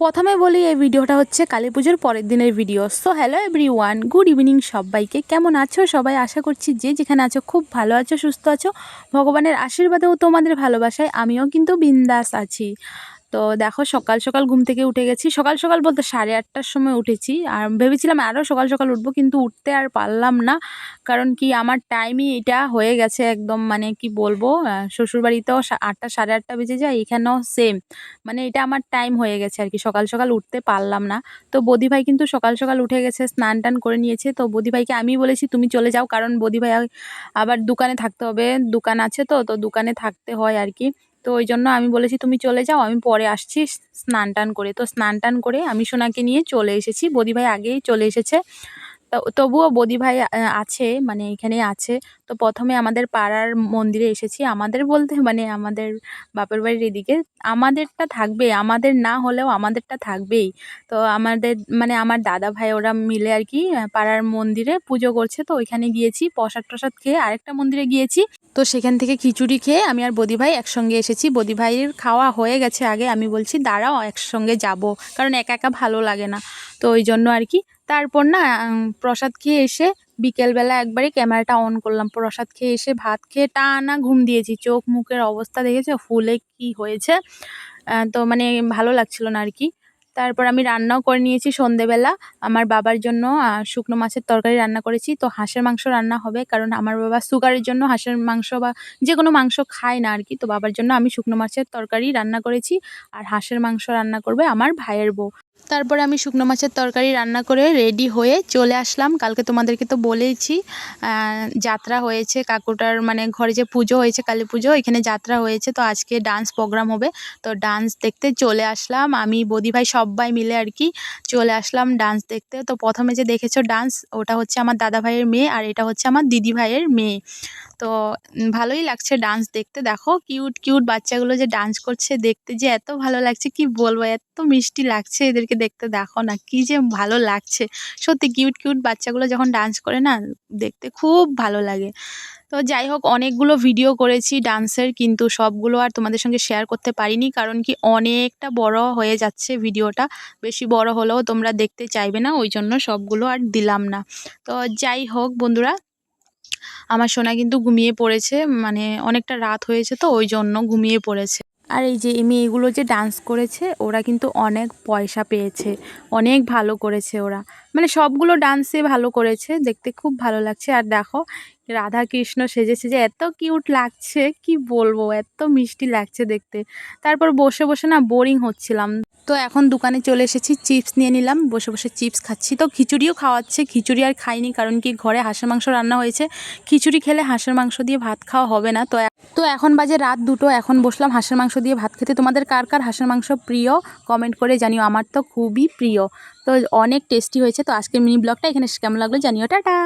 প্রথমে বলি, এই ভিডিওটা হচ্ছে কালী পুজোর পরের দিনের video. So hello everyone good evening সবাইকে। কেমন আছো? সবাই আশা করছি যে যেখানে আছো, খুব ভালো আছো, সুস্থ আছো। ভগবানের আশীর্বাদেও তোমাদের ভালোবাসায়, আমিও কিন্তু বিন্দাস আছি। তো দেখো সকাল সকাল ঘুম থেকে উঠে গেছি। সকাল সকাল বলতে সাড়ে আটটার সময় উঠেছি। আর ভেবেছিলাম আরও সকাল সকাল উঠবো, কিন্তু উঠতে আর পারলাম না। কারণ কি আমার টাইমই এটা হয়ে গেছে একদম মানে কি বলব শ্বশুরবাড়িতেও আটটা, সাড়ে আটটা বেজে যায়, এখানেও সেম মানে এটা আমার টাইম হয়ে গেছে আর কি, সকাল সকাল উঠতে পারলাম না। তো বদি ভাই কিন্তু সকাল সকাল উঠে গেছে, স্নান টান করে নিয়েছে। তো বদি ভাইকে আমি বলেছি, তুমি চলে যাও। কারণ বদি ভাই আবার দোকানে থাকতে হবে। দোকান আছে তো তো দোকানে থাকতে হয় আর কি। তো ওই জন্য আমি বলেছি, তুমি চলে যাও, আমি পরে আসছি স্নান টান করে। তো স্নান টান করে আমি সোনাকে নিয়ে চলে এসেছি। বদিভাই আগেই চলে এসেছে। তবুও বদি ভাই আছে মানে এখানে আছে। তো প্রথমে আমাদের পাড়ার মন্দিরে এসেছি। আমাদের বলতে মানে আমাদের বাপের বাড়ির এদিকে আমাদেরটা থাকবে, আমাদের না হলেও আমাদেরটা থাকবেই। তো আমাদের মানে আমার দাদা ভাই ওরা মিলে আর কি পাড়ার মন্দিরে পুজো করছে। তো ওইখানে গিয়েছি, প্রসাদ টসাদ খেয়ে আরেকটা মন্দিরে গিয়েছি। তো সেখান থেকে খিচুড়ি খেয়ে আমি আর বদি ভাই একসঙ্গে এসেছি। বদি ভাইয়ের খাওয়া হয়ে গেছে আগে। আমি বলছি, দাঁড়াও, একসঙ্গে যাব। কারণ একা একা ভালো লাগে না। তো ওই জন্য আর কি তারপর না প্রসাদ খেয়ে এসে বিকেলবেলা একবারে ক্যামেরাটা অন করলাম। প্রসাদ খেয়ে এসে ভাত খেয়ে টানা ঘুম দিয়েছি। চোখ মুখের অবস্থা দেখেছে? ফুলে কি হয়েছে? তো মানে ভালো লাগছিল না আর কি। তারপর আমি রান্নাও করে নিয়েছি সন্ধেবেলা। আমার বাবার জন্য শুকনো মাছের তরকারি রান্না করেছি। তো হাঁসের মাংস রান্না হবে কারণ আমার বাবা সুগারের জন্য হাঁসের মাংস বা যে কোনো মাংস খায় না আর কি। তো বাবার জন্য আমি শুকনো মাছের তরকারি রান্না করেছি। আর হাঁসের মাংস রান্না করবে আমার ভাইয়ের বউ। তারপরে আমি শুকনো মাছের তরকারি রান্না করে রেডি হয়ে চলে আসলাম। কালকে তোমাদেরকে তো বলেইছি যাত্রা হয়েছে, কাকুটার মানে ঘরে যে পুজো হয়েছে, কালী পুজো, এখানে যাত্রা হয়েছে, তো আজকে ডান্স প্রোগ্রাম হবে। তো ডান্স দেখতে চলে আসলাম। আমি, বদি ভাই সবাই মিলে আর কি চলে আসলাম ডান্স দেখতে। তো প্রথমে যে দেখেছ ডান্স ওটা হচ্ছে আমার দাদা ভাইয়ের মেয়ে আর এটা হচ্ছে আমার দিদি ভাইয়ের মেয়ে। তো ভালোই লাগছে ডান্স দেখতে। দেখো কিউট কিউট বাচ্চাগুলো যে ডান্স করছে, দেখতে যে এত ভালো লাগছে, কি বলব? এত মিষ্টি লাগছে এদেরকে দেখতে দেখো না, কি যে ভালো লাগছে। সত্যি কিউট কিউট বাচ্চাগুলো যখন ডান্স করে না, দেখতে খুব ভালো লাগে। তো যাই হোক, অনেকগুলো ভিডিও করেছি ডান্সের কিন্তু সবগুলো আর তোমাদের সঙ্গে শেয়ার করতে পারিনি, কারণ কি অনেকটা বড় হয়ে যাচ্ছে ভিডিওটা বেশি বড় হলেও তোমরা দেখতে চাইবে না, ওই জন্য সবগুলো আর দিলাম না। তো যাই হোক বন্ধুরা, আমার সোনা কিন্তু ঘুমিয়ে পড়েছে মানে অনেকটা রাত হয়েছে তো, ওই জন্য ঘুমিয়ে পড়েছে। আর এই যে মেয়েগুলো যে ডান্স করেছে, ওরা কিন্তু অনেক পয়সা পেয়েছে, অনেক ভালো করেছে ওরা। মানে সবগুলো ডান্সে ভালো করেছে, দেখতে খুব ভালো লাগছে। আর দেখো রাধা কৃষ্ণ সেজে সেজে এত কিউট লাগছে, কি বলব? এত মিষ্টি লাগছে দেখতে। তারপর বসে বসে না বোরিং হচ্ছিলাম। তো এখন দোকানে চলে এসেছি চিপস নিয়ে নিলাম, বসে বসে চিপস খাচ্ছি। তো খিচুড়িও খাওয়াচ্ছে, খিচুড়ি আর খাইনি কারণ কি ঘরে হাঁসের মাংস রান্না হয়েছে। খিচুড়ি খেলে হাঁসের মাংস দিয়ে ভাত খাওয়া হবে না। তো তো এখন বাজে রাত দুটো, এখন বসলাম হাঁসের মাংস দিয়ে ভাত খেতে। তোমাদের কার কার হাঁসের মাংস প্রিয়? কমেন্ট করে জানিও, আমার তো খুবই প্রিয়। তো অনেক টেস্টি হয়েছে। তো আজকের মিনি ব্লগটা এখানে কেমন লাগল জানিও টাটা!